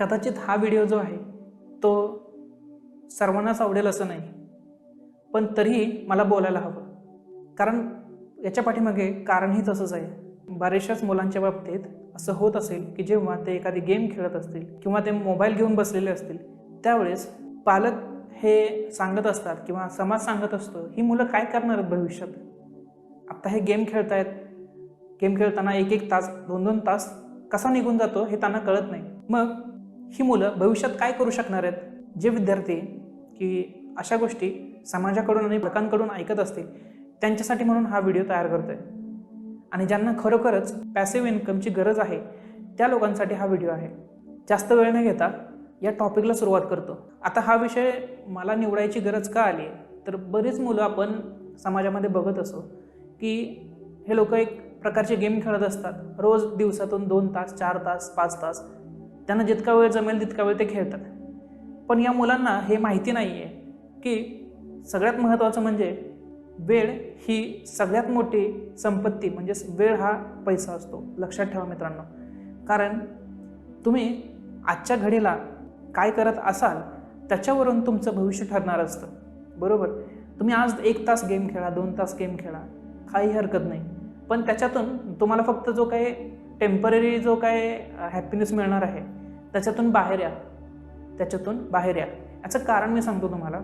कदाचित हा व्हिडिओ जो आहे तो सर्वांनाच आवडेल असं नाही. पण तरीही मला बोलायला हवं. कारण याच्या पाठीमागे कारणही तसंच आहे. बऱ्याचशाच मुलांच्या बाबतीत असं होत असेल की जेव्हा ते एखादी गेम खेळत असतील किंवा ते मोबाईल घेऊन बसलेले असतील त्यावेळेस पालक हे सांगत असतात किंवा समाज सांगत असतो ही मुलं काय करणार आहेत भविष्यात? आत्ता हे गेम खेळतायत. गेम खेळताना एक एक तास दोन दोन तास कसा निघून जातो हे त्यांना कळत नाही. मग ही मुलं भविष्यात काय करू शकणार आहेत? जे विद्यार्थी की अशा गोष्टी समाजाकडून आणि लोकांकडून ऐकत असतील त्यांच्यासाठी म्हणून हा व्हिडिओ तयार करतोय. आणि ज्यांना खरोखरच पॅसिव्ह इन्कमची गरज आहे त्या लोकांसाठी हा व्हिडिओ आहे. जास्त वेळ न घेता या टॉपिकला सुरुवात करतो. आता हा विषय मला निवडायची गरज का आली? तर बरीच मुलं आपण समाजामध्ये बघत असो की हे लोक एक प्रकारचे गेम खेळत असतात. रोज दिवसातून दोन तास चार तास पाच तास त्यांना जितका वेळ जमेल तितका वेळ ते खेळतात. पण या मुलांना हे माहिती नाही आहे की सगळ्यात महत्त्वाचं म्हणजे वेळ ही सगळ्यात मोठी संपत्ती म्हणजेच वेळ हा पैसा असतो. लक्षात ठेवा मित्रांनो. कारण तुम्ही आजच्या घडीला काय करत असाल त्याच्यावरून तुमचं भविष्य ठरणार असतं. बरोबर? तुम्ही आज एक तास गेम खेळा दोन तास गेम खेळा काही हरकत नाही. पण त्याच्यातून तुम्हाला फक्त जो काही टेंपररी जो काय हॅपीनेस मिळणार आहे त्याच्यातून बाहेर या. त्याच्यातून बाहेर या. याचं कारण मी सांगतो तुम्हाला.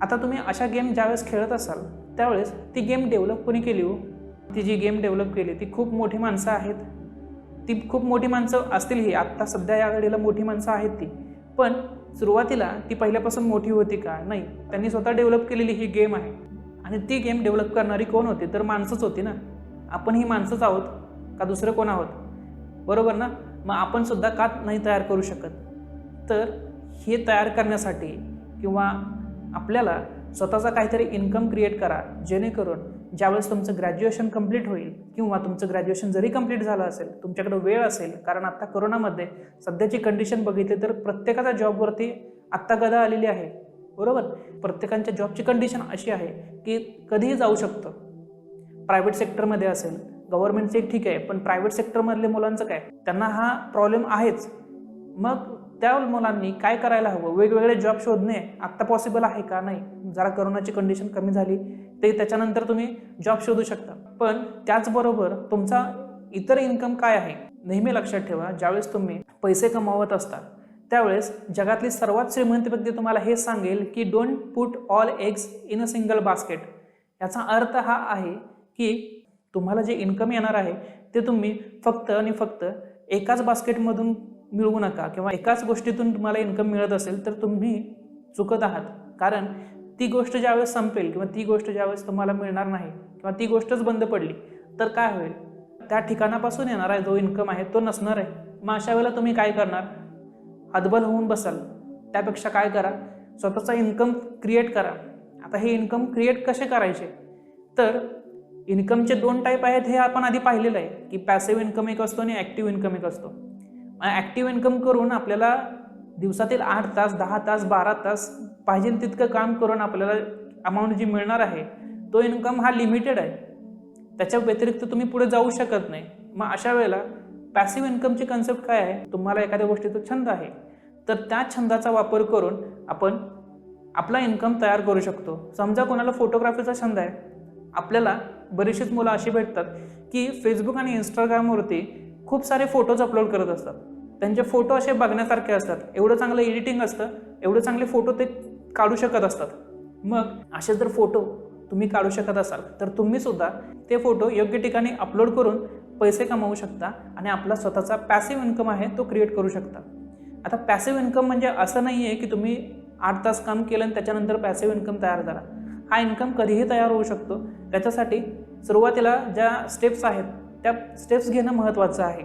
आता तुम्ही अशा गेम ज्यावेळेस खेळत असाल त्यावेळेस ती गेम डेव्हलप कोणी केली हो? ती जी गेम डेव्हलप केली ती खूप मोठी माणसं आहेत. ती खूप मोठी माणसं असतील ही. आत्ता सध्या या घडीला मोठी माणसं आहेत ती. पण सुरुवातीला ती पहिल्यापासून मोठी होती का? नाही. त्यांनी स्वतः डेव्हलप केलेली ही गेम आहे. आणि ती गेम डेव्हलप करणारी कोण होती? तर माणसंच होती ना. आपण ही माणसंच आहोत. का दुसरं कोण आहोत? बरोबर ना? मग आपण सुद्धा का नाही तयार करू शकत? तर हे तयार करण्यासाठी किंवा आपल्याला स्वतःचा काहीतरी इन्कम क्रिएट करा जेणेकरून ज्यावेळेस तुमचं ग्रॅज्युएशन कंप्लीट होईल किंवा तुमचं ग्रॅज्युएशन जरी कंप्लीट झालं असेल तुमच्याकडे वेळ असेल कारण आत्ता कोरोनामध्ये सध्याची कंडिशन बघितली तर प्रत्येकाच्या जॉबवरती आत्ता गदा आलेली आहे. बरोबर? प्रत्येकांच्या जॉबची कंडिशन अशी आहे की कधीही जाऊ शकतं. प्रायव्हेट सेक्टरमध्ये असेल गव्हर्नमेंटचे ठीक आहे पण प्रायव्हेट सेक्टरमधल्या मुलांचं काय? त्यांना हा प्रॉब्लेम आहेच. मग त्या मुलांनी काय करायला हवं? वेगवेगळे जॉब शोधणे आत्ता पॉसिबल आहे का नाही? जरा करोनाची कंडिशन कमी झाली ते त्याच्यानंतर तुम्ही जॉब शोधू शकता. पण त्याचबरोबर तुमचा इतर इन्कम काय आहे? नेहमी लक्षात ठेवा ज्यावेळेस तुम्ही पैसे कमावत असता त्यावेळेस जगातली सर्वात श्रीमंत व्यक्ती तुम्हाला हे सांगेल की don't put all eggs in a single basket याचा अर्थ हा आहे की तुम्हाला जे इन्कम येणार आहे ते तुम्ही फक्त आणि फक्त एकाच बास्केटमधून मिळवू नका किंवा एकाच गोष्टीतून तुम्हाला इन्कम मिळत असेल तर तुम्ही चुकत आहात. कारण ती गोष्ट ज्यावेळेस संपेल किंवा ती गोष्ट ज्यावेळेस तुम्हाला मिळणार नाही किंवा ती गोष्टच बंद पडली तर काय होईल? त्या ठिकाणापासून येणारा जो इन्कम आहे तो नसणार आहे. मग अशा वेळेला तुम्ही काय करणार? हतबल होऊन बसाल. त्यापेक्षा काय करा? स्वतःचा इन्कम क्रिएट करा. आता हे इन्कम क्रिएट कसे करायचे? तर इन्कमचे दोन टाईप आहेत हे आपण आधी पाहिलेलं आहे की पॅसिव्ह इन्कम एक असतो आणि ॲक्टिव्ह इन्कम एक असतो. ॲक्टिव्ह इन्कम करून आपल्याला दिवसातील आठ तास दहा तास बारा तास पाहिजे तितकं काम करून आपल्याला अमाऊंट जी मिळणार आहे तो इन्कम हा लिमिटेड आहे. त्याच्या व्यतिरिक्त तुम्ही पुढे जाऊ शकत नाही. मग अशा वेळेला पॅसिव्ह इन्कमची कन्सेप्ट काय आहे? तुम्हाला एखाद्या गोष्टीचा छंद आहे. तर त्या छंदाचा वापर करून आपण आपला इन्कम तयार करू शकतो. समजा कोणाला फोटोग्राफीचा छंद आहे. आपल्याला बरीचशीच मुलं अशी भेटतात की फेसबुक आणि इंस्टाग्रामवरती खूप सारे फोटोज अपलोड करत असतात. त्यांचे फोटो असे बघण्यासारखे असतात. एवढं चांगलं एडिटिंग असतं एवढे चांगले फोटो ते काढू शकत असतात. मग असे जर फोटो तुम्ही काढू शकत असाल तर तुम्ही सुद्धा ते फोटो योग्य ठिकाणी अपलोड करून पैसे कमावू शकता आणि आपला स्वतःचा पॅसिव्ह इन्कम आहे तो क्रिएट करू शकता. आता पॅसिव्ह इन्कम म्हणजे असं नाही आहे की तुम्ही आठ तास काम केलं आणि त्याच्यानंतर पॅसिव्ह इन्कम तयार करा हा इन्कम कधीही तयार होऊ शकतो. त्याच्यासाठी सुरुवातीला ज्या स्टेप्स आहेत त्या स्टेप्स घेणं महत्त्वाचं आहे.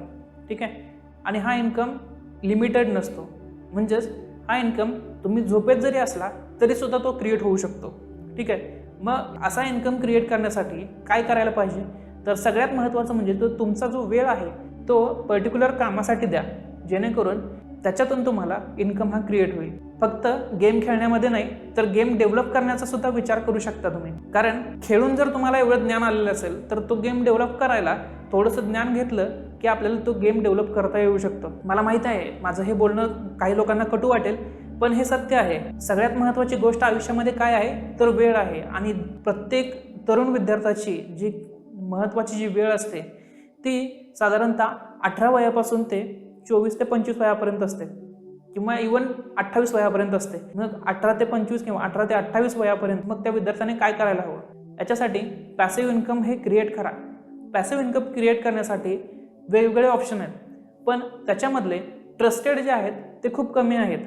ठीक आहे? आणि हा इन्कम लिमिटेड नसतो. म्हणजेच हा इन्कम तुम्ही झोपेत जरी असला तरीसुद्धा तो क्रिएट होऊ शकतो. ठीक आहे? मग असा इन्कम क्रिएट करण्यासाठी काय करायला पाहिजे? तर सगळ्यात महत्त्वाचं म्हणजे तो तुमचा जो वेळ आहे तो पर्टिक्युलर कामासाठी द्या. जेणेकरून त्याच्यातून तुम्हाला इन्कम हा क्रिएट होईल. फक्त गेम खेळण्यामध्ये नाही तर गेम डेव्हलप करण्याचा सुद्धा विचार करू शकता तुम्ही. कारण खेळून जर तुम्हाला एवढं ज्ञान आलेलं असेल तर तो गेम डेव्हलप करायला थोडंसं ज्ञान घेतलं की आपल्याला तो गेम डेव्हलप करता येऊ शकतो. मला माहीत आहे माझं हे बोलणं काही लोकांना कटू वाटेल पण हे सत्य आहे. सगळ्यात महत्त्वाची गोष्ट आयुष्यामध्ये काय आहे तर वेळ आहे. आणि प्रत्येक तरुण विद्यार्थ्याची जी महत्त्वाची जी वेळ असते ती साधारणतः अठरा वयापासून ते चोवीस ते पंचवीस वयापर्यंत असते. किंवा इवन अठ्ठावीस वयापर्यंत असते. मग अठरा ते पंचवीस किंवा अठरा ते अठ्ठावीस वयापर्यंत मग त्या विद्यार्थ्याने काय करायला हवं? याच्यासाठी पॅसिव्ह इन्कम हे क्रिएट करा. पॅसिव्ह इन्कम क्रिएट करण्यासाठी वेगवेगळे ऑप्शन आहेत. पण त्याच्यामधले ट्रस्टेड जे आहेत ते खूप कमी आहेत.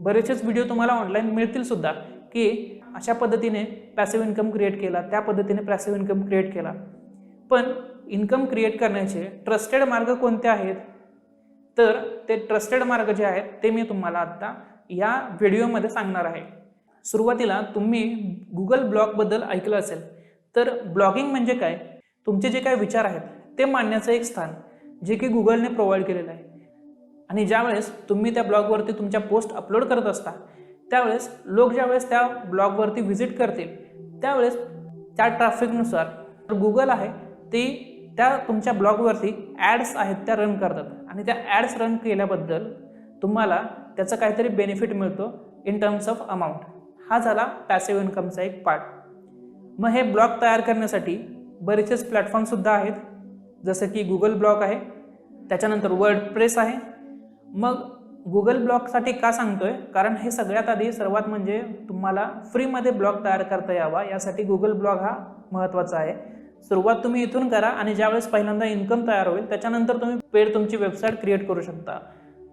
बरेचसेच व्हिडिओ तुम्हाला ऑनलाईन मिळतील सुद्धा की अशा पद्धतीने पॅसिव्ह इन्कम क्रिएट केला त्या पद्धतीने पॅसिव्ह इन्कम क्रिएट केला. पण इन्कम क्रिएट करण्याचे ट्रस्टेड मार्ग कोणते आहेत? तर ते ट्रस्टेड मार्ग जे आहेत ते मी तुम्हाला आत्ता या व्हिडिओमध्ये सांगणार आहे. सुरुवातीला तुम्ही गुगल ब्लॉगबद्दल ऐकलं असेल तर ब्लॉगिंग म्हणजे काय? तुमचे जे काय विचार आहेत ते मांडण्याचं एक स्थान जे की गुगलने प्रोव्हाइड केलेलं आहे. आणि ज्यावेळेस तुम्ही त्या ब्लॉगवरती तुमच्या पोस्ट अपलोड करत असता त्यावेळेस लोक ज्यावेळेस त्या ब्लॉगवरती व्हिजिट करतील त्यावेळेस त्या ट्रॅफिकनुसार गुगल आहे ती त्या तुमच्या ब्लॉगवरती ॲड्स आहेत त्या रन करतात. आणि त्या ॲड्स रन केल्याबद्दल तुम्हाला त्याचं काहीतरी बेनिफिट मिळतो इन टर्म्स ऑफ अमाऊंट. हा झाला पॅसिव्ह इन्कमचा एक पार्ट. मग हे ब्लॉग तयार करण्यासाठी बरेचसेच प्लॅटफॉर्मसुद्धा आहेत. जसं की गुगल ब्लॉग आहे त्याच्यानंतर वर्ड प्रेस आहे. मग गुगल ब्लॉगसाठी का सांगतोय? कारण हे सगळ्यात आधी सर्वात म्हणजे तुम्हाला फ्रीमध्ये ब्लॉग तयार करता यावा यासाठी गुगल ब्लॉग हा महत्त्वाचा आहे. सुरुवात तुम्ही इथून करा आणि ज्यावेळेस पहिल्यांदा इन्कम तयार होईल त्याच्यानंतर तुम्ही पेड तुमची वेबसाईट क्रिएट करू शकता.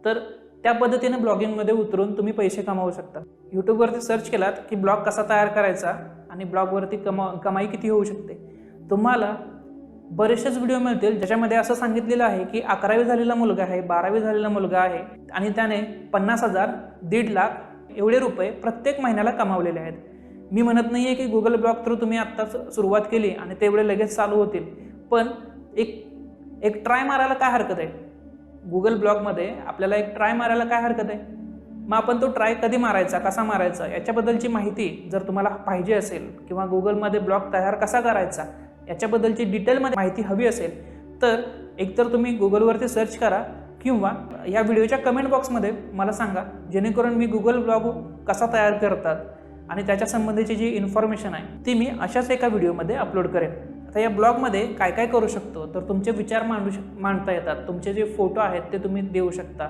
तर त्या पद्धतीने ब्लॉगिंगमध्ये उतरून तुम्ही पैसे कमावू शकता. यूट्यूबवरती सर्च केलात की ब्लॉग कसा तयार करायचा आणि ब्लॉगवरती कमा कमाई किती होऊ शकते. तुम्हाला बरेचसेच व्हिडिओ मिळतील ज्याच्यामध्ये असं सांगितलेलं आहे की अकरावी झालेला मुलगा आहे बारावी झालेला मुलगा आहे आणि त्याने पन्नास हजार दीड लाख एवढे रुपये प्रत्येक महिन्याला कमावलेले आहेत. मी म्हणत नाही आहे की गुगल ब्लॉग थ्रू तुम्ही आत्ताच सुरुवात केली आणि तेवढे लगेच चालू होतील. पण एक एक ट्राय मारायला काय हरकत आहे? गुगल ब्लॉगमध्ये आपल्याला एक ट्राय मारायला काय हरकत आहे? मग आपण तो ट्राय कधी मारायचा कसा मारायचा? याच्याबद्दलची माहिती जर तुम्हाला पाहिजे असेल किंवा गुगलमध्ये ब्लॉग तयार कसा करायचा? याच्याबद्दलची डिटेलमध्ये माहिती हवी असेल तर एकतर तुम्ही गुगलवरती सर्च करा किंवा या व्हिडिओच्या कमेंट बॉक्समध्ये मला सांगा जेणेकरून मी गुगल ब्लॉग कसा तयार करतात? आणि त्याच्या संबंधीची जी इन्फॉर्मेशन आहे ती मी अशाच एका व्हिडिओमध्ये अपलोड करेन. आता या ब्लॉगमध्ये काय काय करू शकतो? तर तुमचे विचार मांडू शक मांडता येतात. तुमचे जे फोटो आहेत ते तुम्ही देऊ शकता.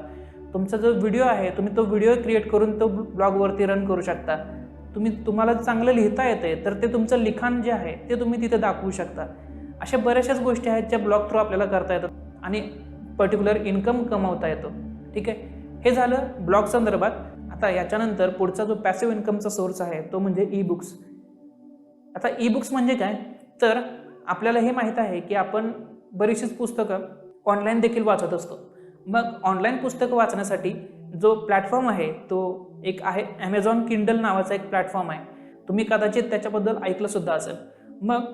तुमचा जो व्हिडिओ आहे तुम्ही तो व्हिडिओ क्रिएट करून तो ब्लॉगवरती रन करू शकता. तुम्ही तुम्हाला चांगलं लिहिता येते तर ते तुमचं लिखाण जे आहे ते तुम्ही तिथे दाखवू शकता. अशा बऱ्याचशाच गोष्टी आहेत ज्या ब्लॉग थ्रू आपल्याला करता येतात आणि पर्टिक्युलर इन्कम कमावता येतो. ठीक आहे? हे झालं ब्लॉग संदर्भात. आता याच्यानंतर पुढचा जो पॅसिव्ह इन्कमचा सोर्स आहे तो म्हणजे ई बुक्स आता ई बुक्स म्हणजे काय? तर आपल्याला हे माहीत आहे की आपण बरीचशीच पुस्तकं ऑनलाईन देखील वाचत असतो. मग ऑनलाईन पुस्तकं वाचण्यासाठी जो प्लॅटफॉर्म आहे तो एक आहे ॲमेझॉन किंडल नावाचा एक प्लॅटफॉर्म आहे. तुम्ही कदाचित त्याच्याबद्दल ऐकलं सुद्धा असेल. मग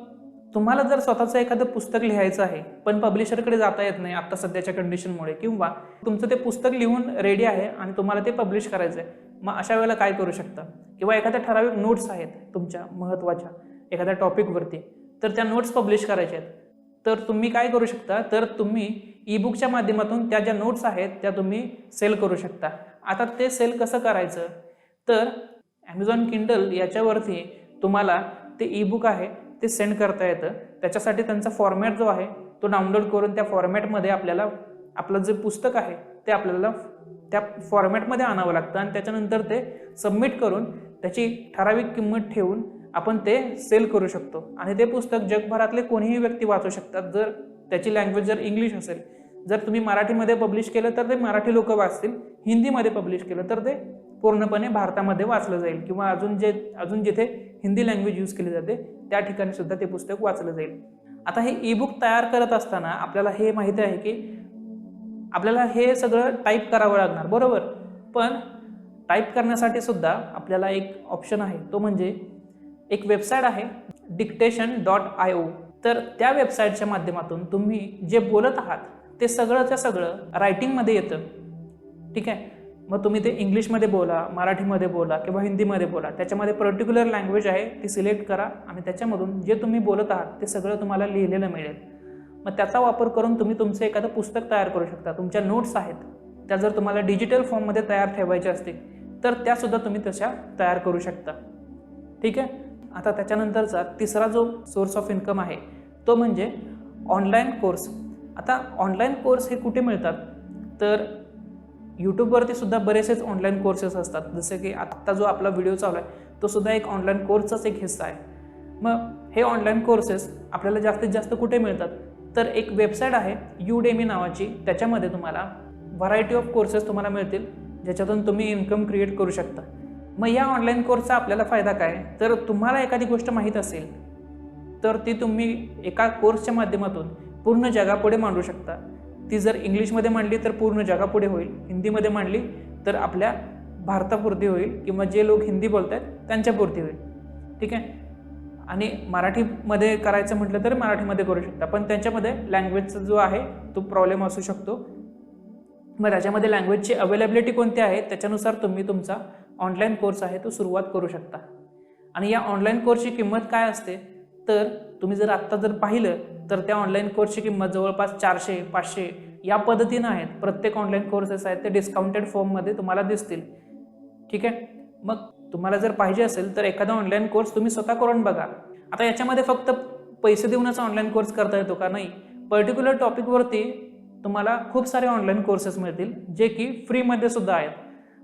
तुम्हाला जर स्वतःचं एखादं पुस्तक लिहायचं आहे पण पब्लिशरकडे जाता येत नाही आत्ता सध्याच्या कंडिशनमुळे किंवा तुमचं ते पुस्तक लिहून रेडी आहे आणि तुम्हाला ते पब्लिश करायचं आहे मग अशा वेळेला काय करू शकता? किंवा एखाद्या ठराविक नोट्स आहेत तुमच्या महत्त्वाच्या एखाद्या टॉपिकवरती तर त्या नोट्स पब्लिश करायच्या आहेत. तर तुम्ही काय करू शकता? तर तुम्ही ई बुकच्या माध्यमातून त्या ज्या नोट्स आहेत त्या तुम्ही सेल करू शकता. आता ते सेल कसं करायचं? तर ॲमेझॉन किंडल याच्यावरती तुम्हाला ते ई बुक आहे ते सेंड करता येतं. त्याच्यासाठी त्यांचा फॉर्मॅट जो आहे तो डाउनलोड करून त्या फॉर्मॅटमध्ये आपल्याला आपलं जे पुस्तक आहे ते आपल्याला त्या फॉर्मॅटमध्ये आणावं लागतं आणि त्याच्यानंतर ते सबमिट करून त्याची ठराविक किंमत ठेवून आपण ते सेल करू शकतो. आणि ते पुस्तक जगभरातले कोणीही व्यक्ती वाचू शकतात. जर त्याची लँग्वेज जर इंग्लिश असेल जर तुम्ही मराठीमध्ये पब्लिश केलं तर ते मराठी लोक वाचतील. हिंदीमध्ये पब्लिश केलं तर ते पूर्णपणे भारतामध्ये वाचलं जाईल. किंवा अजून जे अजून जिथे हिंदी लँग्वेज यूज केली जाते. त्या ठिकाणी सुद्धा ते पुस्तक वाचलं जाईल. आता हे ई बुक तयार करत असताना आपल्याला हे माहिती आहे की आपल्याला हे सगळं टाईप करावं लागणार बरोबर? पण टाईप करण्यासाठी सुद्धा आपल्याला एक ऑप्शन आहे. तो म्हणजे एक वेबसाईट आहे डिक्टेशन डॉट आय ओ तर त्या वेबसाईटच्या माध्यमातून तुम्ही जे बोलत आहात ते सगळंच्या सगळं रायटिंगमध्ये येतं. ठीक आहे? मग तुम्ही ते इंग्लिशमध्ये बोला मराठीमध्ये बोला किंवा हिंदीमध्ये बोला. त्याच्यामध्ये पर्टिक्युलर लँग्वेज आहे ती सिलेक्ट करा आणि त्याच्यामधून जे तुम्ही बोलत आहात ते सगळं तुम्हाला लिहिलेलं मिळेल. मग त्याचा वापर करून तुम्ही तुमचं एखादं पुस्तक तयार करू शकता. तुमच्या नोट्स आहेत त्या जर तुम्हाला डिजिटल फॉर्ममध्ये तयार ठेवायच्या असतील तर त्यासुद्धा तुम्ही तशा तयार करू शकता. ठीक आहे? आता त्याच्यानंतरचा तिसरा जो सोर्स ऑफ इन्कम आहे तो म्हणजे ऑनलाईन कोर्स आता ऑनलाईन कोर्स हे कुठे मिळतात? तर यूट्यूबवरती सुद्धा बरेचसेच ऑनलाईन कोर्सेस असतात. जसे की आत्ता जो आपला व्हिडिओ चालू आहे तो सुद्धा एक ऑनलाईन कोर्सचाच एक हिस्सा आहे. मग हे ऑनलाईन कोर्सेस आपल्याला जास्तीत जास्त कुठे मिळतात? तर एक वेबसाईट आहे युडेमी नावाची. त्याच्यामध्ये तुम्हाला व्हरायटी ऑफ कोर्सेस तुम्हाला मिळतील ज्याच्यातून तुम्ही इन्कम क्रिएट करू शकता. मग या ऑनलाईन कोर्सचा आपल्याला फायदा काय? तर तुम्हाला एखादी गोष्ट माहीत असेल तर ती तुम्ही एका कोर्सच्या माध्यमातून पूर्ण जगापुढे मांडू शकता. ती जर इंग्लिशमध्ये मांडली तर पूर्ण जगापुढे होईल. हिंदीमध्ये मांडली तर आपल्या भारतापुरती होईल किंवा जे लोक हिंदी बोलत आहेत त्यांच्यापुरती होईल. ठीक आहे? आणि मराठीमध्ये करायचं म्हटलं तर मराठीमध्ये करू शकता. पण त्यांच्यामध्ये लँग्वेजचा जो आहे तो प्रॉब्लेम असू शकतो. मग त्याच्यामध्ये लँग्वेजची अवेलेबिलिटी कोणती आहे? त्याच्यानुसार तुम्ही तुमचा ऑनलाईन कोर्स आहे तो सुरुवात करू शकता. आणि या ऑनलाईन कोर्सची किंमत काय असते? तर तुम्ही जर आत्ता जर पाहिलं तर त्या ऑनलाईन कोर्सची किंमत जवळपास चारशे पाचशे या पद्धतीनं आहेत. प्रत्येक ऑनलाईन कोर्सेस आहेत ते डिस्काउंटेड फॉर्ममध्ये तुम्हाला दिसतील. ठीक आहे? मग तुम्हाला जर पाहिजे असेल तर एखादा ऑनलाईन कोर्स तुम्ही स्वतः करून बघा. आता याच्यामध्ये फक्त पैसे देऊनच ऑनलाईन कोर्स करता येतो का? नाही. पर्टिक्युलर टॉपिकवरती तुम्हाला खूप सारे ऑनलाईन कोर्सेस मिळतील जे की फ्रीमध्ये सुद्धा आहेत.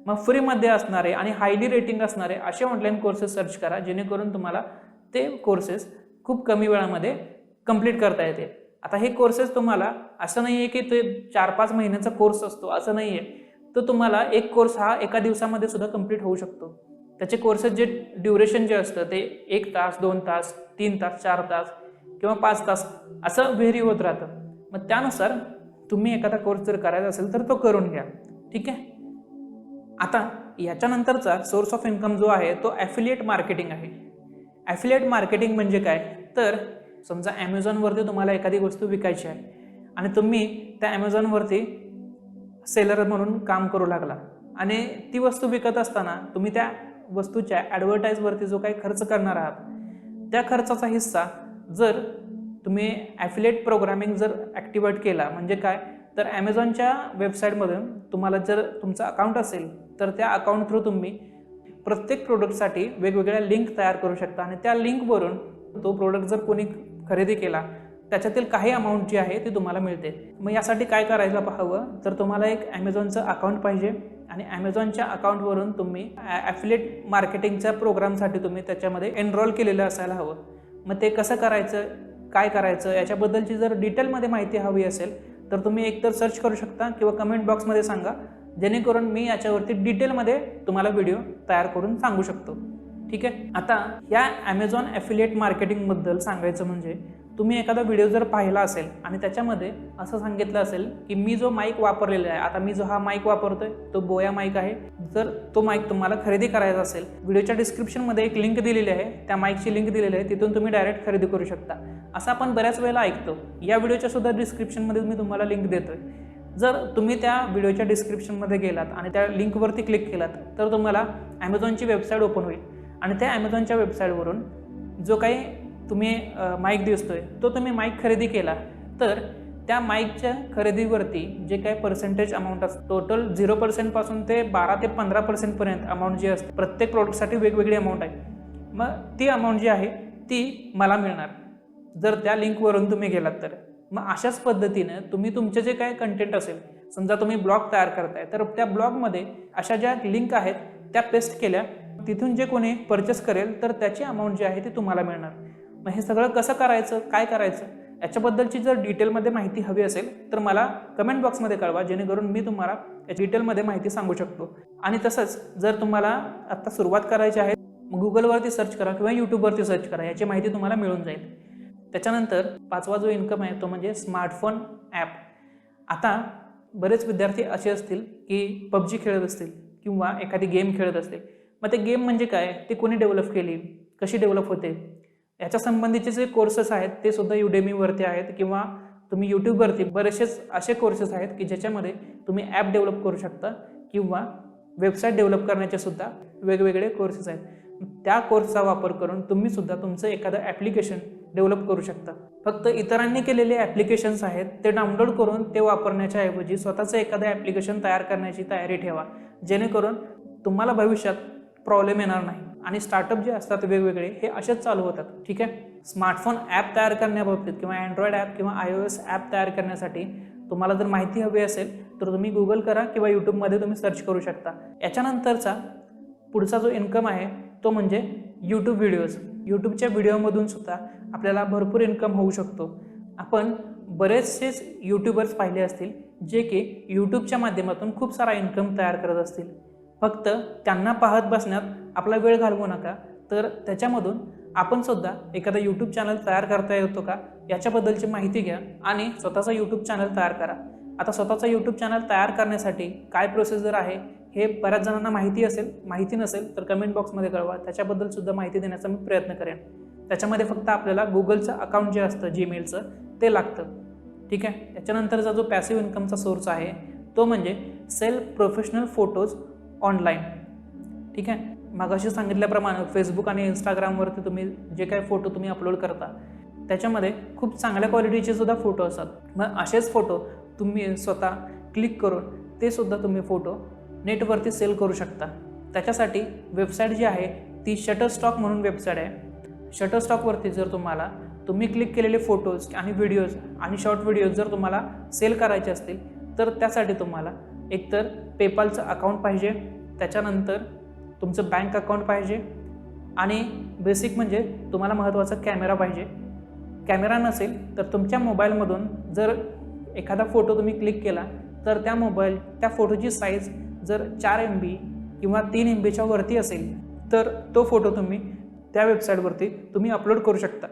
मग फ्रीमध्ये असणारे आणि हायली रेटिंग असणारे असे ऑनलाईन कोर्सेस सर्च करा जेणेकरून तुम्हाला ते कोर्सेस खूप कमी वेळामध्ये कंप्लीट करता येते. आता हे कोर्सेस तुम्हाला असं नाही आहे की ते चार पाच महिन्याचा कोर्स असतो असं नाही आहे तर तुम्हाला एक कोर्स हा एका दिवसामध्ये सुद्धा कंप्लीट होऊ शकतो. त्याचे कोर्सेस जे ड्युरेशन जे असतं ते एक तास दोन तास तीन तास चार तास किंवा पाच तास असं व्हेरी होत राहतं. मग त्यानुसार तुम्ही एखादा कोर्स जर करायचा असेल तर तो करून घ्या. ठीक आहे? आता याच्यानंतरचा सोर्स ऑफ इन्कम जो आहे तो ॲफिलिएट मार्केटिंग आहे. ॲफिलिएट मार्केटिंग म्हणजे काय? तर समजा ॲमेझॉनवरती तुम्हाला एखादी वस्तू विकायची आहे आणि तुम्ही त्या ॲमेझॉनवरती सेलर म्हणून काम करू लागला आणि ती वस्तू विकत असताना तुम्ही त्या वस्तूच्या ॲडव्हर्टाईजवरती जो काही खर्च करणार आहात त्या खर्चाचा हिस्सा जर तुम्ही ॲफिलेट प्रोग्रामिंग जर ॲक्टिवेट केला म्हणजे काय? तर ॲमेझॉनच्या वेबसाईटमधून तुम्हाला जर तुमचं अकाउंट असेल तर त्या अकाउंट थ्रू तुम्ही प्रत्येक प्रोडक्टसाठी वेगवेगळ्या लिंक तयार करू शकता. आणि त्या लिंकवरून तो प्रोडक्ट जर कोणी खरेदी केला त्याच्यातील काही अमाऊंट जी आहे ती तुम्हाला मिळते. मग यासाठी काय करायला हवं? तर तुम्हाला एक ॲमेझॉनचं अकाउंट पाहिजे. आणि ॲमेझॉनच्या अकाउंटवरून तुम्ही ॲफिलेट मार्केटिंगच्या प्रोग्रामसाठी तुम्ही त्याच्यामध्ये एनरोल केलेलं असायला हवं. मग ते कसं करायचं? काय करायचं? याच्याबद्दलची जर डिटेलमध्ये माहिती हवी असेल तर तुम्ही एकतर सर्च करू शकता किंवा कमेंट बॉक्समध्ये सांगा. जेणेकरून मी याच्यावरती डिटेलमध्ये तुम्हाला व्हिडिओ तयार करून सांगू शकतो. ठीक आहे? आता या ॲमेझॉन ॲफिलिएट मार्केटिंगबद्दल सांगायचं म्हणजे तुम्ही एखादा व्हिडिओ जर पाहिला असेल आणि त्याच्यामध्ये असं सांगितलं असेल की मी जो माईक वापरलेला आहे आता मी जो हा माईक वापरतोय तो बोया माईक आहे. जर तो माईक तुम्हाला खरेदी करायचा असेल व्हिडिओच्या डिस्क्रिप्शनमध्ये एक लिंक दिलेली आहे. त्या माईकची लिंक दिलेली आहे तिथून तुम्ही डायरेक्ट खरेदी करू शकता. असं आपण बऱ्याच वेळेला ऐकतो. या व्हिडिओच्या सुद्धा डिस्क्रिप्शनमध्ये मी तुम्हाला लिंक देतोय. जर तुम्ही त्या व्हिडिओच्या डिस्क्रिप्शनमध्ये गेलात आणि त्या लिंकवरती क्लिक केलात तर तुम्हाला ॲमेझॉनची वेबसाईट ओपन होईल. आणि त्या ॲमेझॉनच्या वेबसाईटवरून जो काही तुम्ही माईक दिसतोय तो तुम्ही माईक खरेदी केला तर त्या माईकच्या खरेदीवरती जे काही पर्सेंटेज अमाऊंट असतं टोटल झिरो पर्सेंटपासून ते बारा ते पंधरा पर्सेंटपर्यंत अमाऊंट जी असते प्रत्येक प्रोडक्टसाठी वेगवेगळी अमाऊंट आहे. मग ती अमाऊंट जी आहे ती मला मिळणार. जर त्या लिंकवरून तुम्ही गेलात तर. मग अशाच पद्धतीनं तुम्ही तुमचे जे काही कंटेंट असेल समजा तुम्ही ब्लॉग तयार करताय तर त्या ब्लॉगमध्ये अशा ज्या लिंक आहेत त्या पेस्ट केल्या तिथून जे कोणी परचेस करेल तर त्याची अमाऊंट जी आहे ती तुम्हाला मिळणार. मग हे सगळं कसं करायचं काय करायचं याच्याबद्दलची जर डिटेलमध्ये माहिती हवी असेल तर मला कमेंट बॉक्समध्ये कळवा जेणेकरून मी तुम्हाला या डिटेलमध्ये माहिती सांगू शकतो. आणि तसंच जर तुम्हाला आत्ता सुरुवात करायची आहे मग गुगलवरती सर्च करा किंवा यूट्यूबवरती सर्च करा याची माहिती तुम्हाला मिळून जाईल. त्याच्यानंतर पाचवा जो इन्कम आहे तो म्हणजे स्मार्टफोन ॲप आता बरेच विद्यार्थी असे असतील की पबजी खेळत असतील किंवा एखादी गेम खेळत असतील. मग ते गेम म्हणजे काय? ते कोणी डेव्हलप केली? कशी डेव्हलप होते? याच्या संबंधीचे जे कोर्सेस आहेत ते सुद्धा युडेमीवरती आहेत किंवा तुम्ही यूट्यूबवरती बरेचसेच असे कोर्सेस आहेत की ज्याच्यामध्ये तुम्ही ॲप डेव्हलप करू शकता किंवा वेबसाईट डेव्हलप करण्याचे सुद्धा वेगवेगळे कोर्सेस आहेत. त्या कोर्सचा वापर करून तुम्ही सुद्धा तुमचं एखादं ॲप्लिकेशन डेव्हलप करू शकता फक्त इतरांनी केलेले ॲप्लिकेशन्स आहेत ते डाउनलोड करून ते वापरण्याच्या ऐवजी स्वतःचं एखादं ॲप्लिकेशन तयार करण्याची तयारी ठेवा. जेणेकरून तुम्हाला भविष्यात प्रॉब्लेम येणार नाही. आणि स्टार्टअप जे असतात वेगवेगळे हे असेच चालू होतात. ठीक आहे? स्मार्टफोन ॲप तयार करण्याबाबतीत किंवा अँड्रॉइड ॲप किंवा आय ओ एस ॲप तयार करण्यासाठी तुम्हाला जर माहिती हवी असेल तर तुम्ही गुगल करा किंवा यूट्यूबमध्ये तुम्ही सर्च करू शकता. याच्यानंतरचा पुढचा जो इन्कम आहे तो म्हणजे यूट्यूब व्हिडिओज यूट्यूबच्या व्हिडिओमधून सुद्धा आपल्याला भरपूर इन्कम होऊ शकतो. आपण बरेचसेच यूट्यूबर्स पाहिले असतील जे की यूट्यूबच्या माध्यमातून खूप सारा इन्कम तयार करत असतील. फक्त त्यांना पाहत बसण्यात आपला वेळ घालवू नका तर त्याच्यामधून आपण सुद्धा एखादा यूट्यूब चॅनल तयार करता येतो का? याच्याबद्दलची माहिती घ्या आणि स्वतःचा यूट्यूब चॅनल तयार करा. आता स्वतःचा यूट्यूब चॅनल तयार करण्यासाठी काय प्रोसिजर आहे हे बऱ्याच जणांना माहिती असेल माहिती नसेल तर कमेंट बॉक्समध्ये कळवा. त्याच्याबद्दल सुद्धा माहिती देण्याचा मी प्रयत्न करेन. त्याच्यामध्ये फक्त आपल्याला गुगलचं अकाउंट जे असतं जीमेलचं ते लागतं. ठीक आहे? त्याच्यानंतरचा जो पॅसिव्ह इन्कमचा सोर्स आहे तो म्हणजे सेल्फ प्रोफेशनल फोटोज ऑनलाईन ठीक आहे? मागाशी सांगितल्याप्रमाणे फेसबुक आणि इंस्टाग्रामवरती तुम्ही जे काही फोटो तुम्ही अपलोड करता त्याच्यामध्ये खूप चांगल्या क्वालिटीचे सुद्धा फोटो असतात. मग असेच फोटो तुम्ही स्वतः क्लिक करून ते सुद्धा तुम्ही फोटो नेटवरती सेल करू शकता. त्याच्यासाठी वेबसाईट जी आहे ती शटर स्टॉक म्हणून वेबसाईट आहे. शटर स्टॉकवरती जर तुम्हाला तुम्ही क्लिक केलेले फोटोज आणि व्हिडिओज आणि शॉर्ट व्हिडिओज जर तुम्हाला सेल करायचे असतील तर त्यासाठी तुम्हाला एकतर पेपालचं अकाउंट पाहिजे. त्याच्यानंतर तुमचं बँक अकाउंट पाहिजे. आणि बेसिक म्हणजे तुम्हाला महत्त्वाचा कॅमेरा पाहिजे. कॅमेरा नसेल तर तुमच्या मोबाईलमधून जर एखादा फोटो तुम्ही क्लिक केला तर त्या मोबाईल त्या फोटोची साईज जर चार एम बी किंवा तीन एम बीच्या वरती असेल तर तो फोटो तुम्ही त्या वेबसाईटवरती तुम्ही अपलोड करू शकता.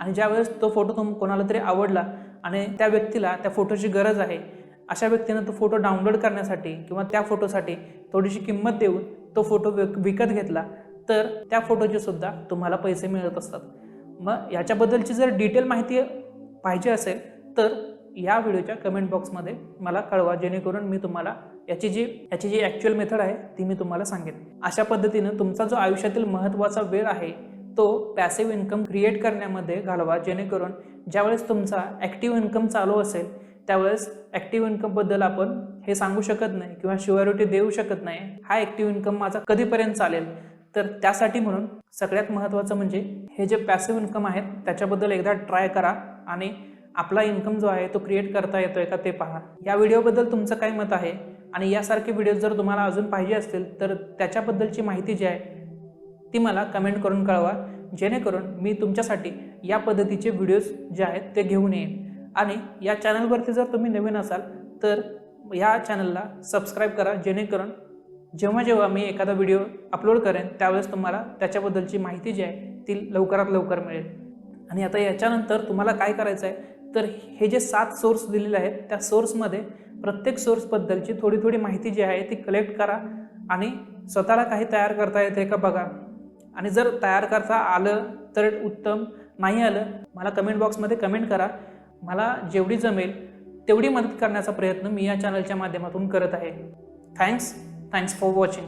आणि ज्यावेळेस तो फोटो तुम कोणाला तरी आवडला आणि त्या व्यक्तीला त्या फोटोची गरज आहे अशा व्यक्तीनं तो फोटो डाउनलोड करण्यासाठी किंवा त्या फोटोसाठी थोडीशी किंमत देऊन तो फोटो विक विकत घेतला तर त्या फोटोचे सुद्धा तुम्हाला पैसे मिळत असतात. मग याच्याबद्दलची जर डिटेल माहिती पाहिजे असेल तर या व्हिडिओच्या कमेंट बॉक्समध्ये मला कळवा जेणेकरून मी तुम्हाला याची जी याची जी ॲक्च्युअल मेथड आहे ती मी तुम्हाला सांगेन. अशा पद्धतीनं तुमचा जो आयुष्यातील महत्त्वाचा वेळ आहे तो पॅसिव्ह इन्कम क्रिएट करण्यामध्ये घालवा जेणेकरून ज्यावेळेस तुमचा ॲक्टिव्ह इन्कम चालू असेल त्यावेळेस ॲक्टिव्ह इन्कमबद्दल आपण हे सांगू शकत नाही किंवा शुअरिटी देऊ शकत नाही हा ॲक्टिव्ह इन्कम माझा कधीपर्यंत चालेल? तर त्यासाठी म्हणून सगळ्यात महत्त्वाचं म्हणजे हे जे पॅसिव्ह इन्कम आहेत त्याच्याबद्दल एकदा ट्राय करा आणि आपला इन्कम जो आहे तो क्रिएट करता येतोय का ते पहा. या व्हिडिओबद्दल तुमचं काय मत आहे? आणि यासारखे व्हिडिओ जर तुम्हाला अजून पाहिजे असतील तर त्याच्याबद्दलची माहिती जी आहे ती मला कमेंट करून कळवा. जेणेकरून मी तुमच्यासाठी या पद्धतीचे व्हिडिओज जे आहेत ते घेऊन येईन. आणि या चॅनलवरती जर तुम्ही नवीन असाल तर या चॅनलला सबस्क्राईब करा. जेणेकरून जेव्हा जेव्हा मी एखादा व्हिडिओ अपलोड करेन त्यावेळेस तुम्हाला त्याच्याबद्दलची माहिती जी आहे ती लवकरात लवकर मिळेल. आणि आता याच्यानंतर तुम्हाला काय करायचं आहे तर हे जे सात सोर्स दिलेले आहेत त्या सोर्समध्ये प्रत्येक सोर्सबद्दलची थोडी थोडी माहिती जी आहे ती कलेक्ट करा आणि स्वतःला काही तयार करता येते का बघा. आणि जर तयार करता आलं तर उत्तम नाही आलं मला कमेंट बॉक्समध्ये कमेंट करा. मला जेवढी जमेल तेवढी मदत करण्याचा प्रयत्न मी या चॅनलच्या माध्यमातून करत आहे. Thanks thanks for watching